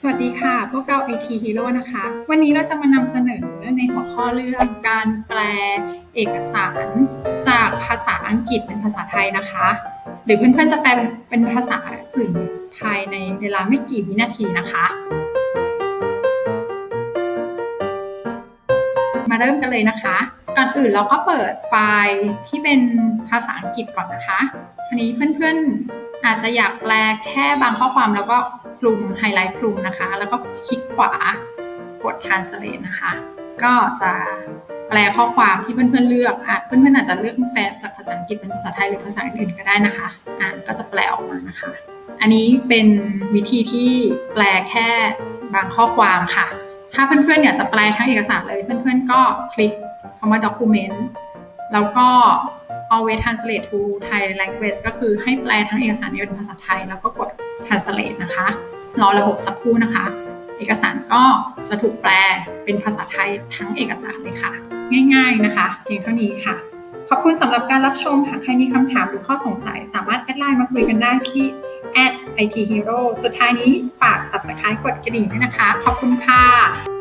สวัสดีค่ะ พวกเรา IT Hero นะคะ วันนี้เราจะมานำเสนอในหัวข้อเรื่องการแปลเอกสารจากภาษาอังกฤษเป็นภาษาไทยนะคะ หรือเพื่อนๆจะแปลเป็นภาษาอื่นภายในเวลาไม่กี่วินาทีนะคะ มาเริ่มกันเลยนะคะ ก่อนอื่นเราก็เปิดไฟล์ที่เป็นภาษาอังกฤษก่อนนะคะทีนี้เพื่อนๆอาจจะอยากแปลแค่บางข้อความแล้วก็คลุมไฮไลท์คลุมนะคะ แล้วก็คลิกขวากด translate นะคะ ก็จะแปลข้อความที่เพื่อนๆเลือกอะเพื่อนๆอาจจะเลือกแปลจากภาษาอังกฤษเป็นภาษาไทยหรือภาษาอื่นก็ได้นะคะอ่านก็จะแปลออกมานะคะ อันนี้เป็นวิธีที่แปลแค่บางข้อความค่ะ ถ้าเพื่อนๆอยากจะแปลทั้งเอกสารเลย เพื่อนๆก็คลิกคำว่า document แล้วก็ always translate to Thai language ก็คือให้แปลทั้งเอกสารนี้เป็นภาษาไทย แล้วก็กด translate นะคะ รอระบบสักครู่นะคะ เอกสารก็จะถูกแปลเป็นภาษาไทยทั้งเอกสารเลยค่ะ ง่าย ๆนะคะ เพียงเท่านี้ค่ะ ขอบคุณสำหรับการรับชมหากใครมีคำถามหรือข้อสงสัย สามารถแอดไลน์มาคุยกันได้ที่ @ithero สุดท้ายนี้ฝาก subscribe กดกระดิ่งด้วยนะคะ ขอบคุณค่ะ